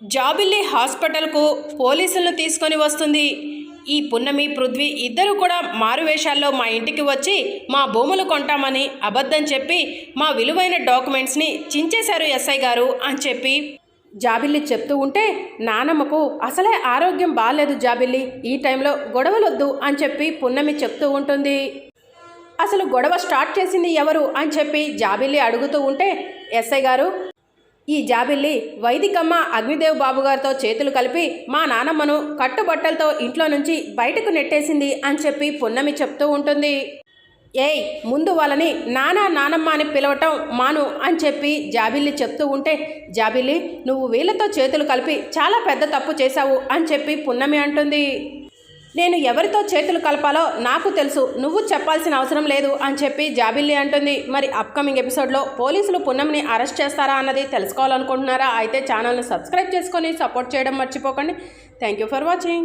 జాబిల్లి హాస్పిటల్కు పోలీసులను తీసుకొని వస్తుంది. ఈ పున్నమి పృథ్వీ ఇద్దరు కూడా మారువేషాల్లో మా ఇంటికి వచ్చి మా భూములు కొంటామని అబద్ధం చెప్పి మా విలువైన డాక్యుమెంట్స్ని చించేశారు ఎస్ఐ గారు అని చెప్పి. జాబిల్లి చెప్తూ ఉంటే నానమ్మకు అసలే ఆరోగ్యం బాగాలేదు జాబిల్లి ఈ టైంలో గొడవలొద్దు అని చెప్పి పున్నమి చెప్తూ ఉంటుంది. అసలు గొడవ స్టార్ట్ చేసింది ఎవరు అని చెప్పి జాబిల్లి అడుగుతూ ఉంటే ఎస్ఐ గారు ఈ జాబిల్లి వైదికమ్మ అగ్నిదేవ్ బాబుగారితో చేతులు కలిపి మా నానమ్మను కట్టుబట్టలతో ఇంట్లో నుంచి బయటకు నెట్టేసింది అని చెప్పి పున్నమి చెప్తూ ఉంటుంది. ఏయ్ ముందు వాళ్ళని నానా నానమ్మ అని పిలవటం మాను అని చెప్పి జాబిల్లి చెప్తూ ఉంటే జాబిల్లి నువ్వు వీళ్ళతో చేతులు కలిపి చాలా పెద్ద తప్పు చేశావు అని చెప్పి పున్నమి అంటుంది. నేను ఎవరితో చేతులు కలపాలో నాకు తెలుసు నువ్వు చెప్పాల్సిన అవసరం లేదు అని చెప్పి జాబిల్లి అంటుంది. మరి అప్కమింగ్ ఎపిసోడ్లో పోలీసులు పున్నంని అరెస్ట్ చేస్తారా అన్నది తెలుసుకోవాలనుకుంటున్నారా? అయితే ఛానల్ని సబ్స్క్రైబ్ చేసుకొని సపోర్ట్ చేయడం మర్చిపోకండి. Thank you for watching